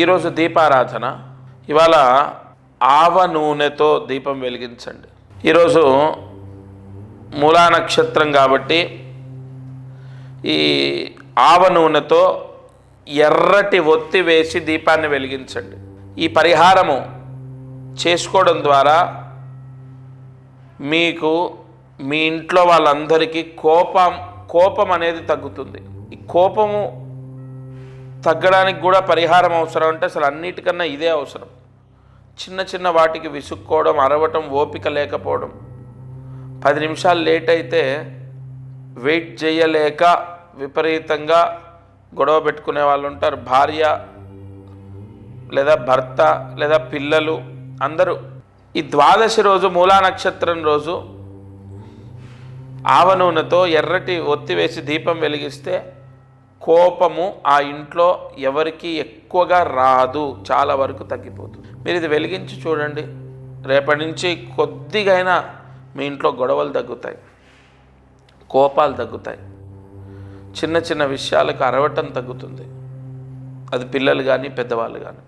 ఈరోజు దీపారాధన. ఇవాళ ఆవ నూనెతో దీపం వెలిగించండి. ఈరోజు మూలా నక్షత్రం కాబట్టి ఈ ఆవ నూనెతో ఎర్రటి ఒత్తి వేసి దీపాన్ని వెలిగించండి. ఈ పరిహారము చేసుకోవడం ద్వారా మీకు మీ ఇంట్లో వాళ్ళందరికీ కోపం కోపం అనేది తగ్గుతుంది. ఈ కోపము తగ్గడానికి కూడా పరిహారం అవసరం అంటే అసలు అన్నిటికన్నా ఇదే అవసరం. చిన్న చిన్న వాటికి విసుక్కోవడం అరవటం ఓపిక లేకపోవడం. పది నిమిషాలు లేట్ అయితే వెయిట్ చేయలేక విపరీతంగా గొడవ పెట్టుకునే వాళ్ళు ఉంటారు. భార్య లేదా భర్త లేదా పిల్లలు అందరూ. ఈ ద్వాదశి రోజు మూలా నక్షత్రం రోజు ఆవ నూనెతో ఎర్రటి ఒత్తి వేసి దీపం వెలిగిస్తే కోపము ఆ ఇంట్లో ఎవరికి ఎక్కువగా రాదు చాలా వరకు తగ్గిపోతుంది. మీరు ఇది వెలిగించి చూడండి. రేపటి నుంచి కొద్దిగైనా మీ ఇంట్లో గొడవలు తగ్గుతాయి కోపాలు తగ్గుతాయి. చిన్న చిన్న విషయాలకు అరవటం తగ్గుతుంది. అది పిల్లలు కానీ పెద్దవాళ్ళు కానీ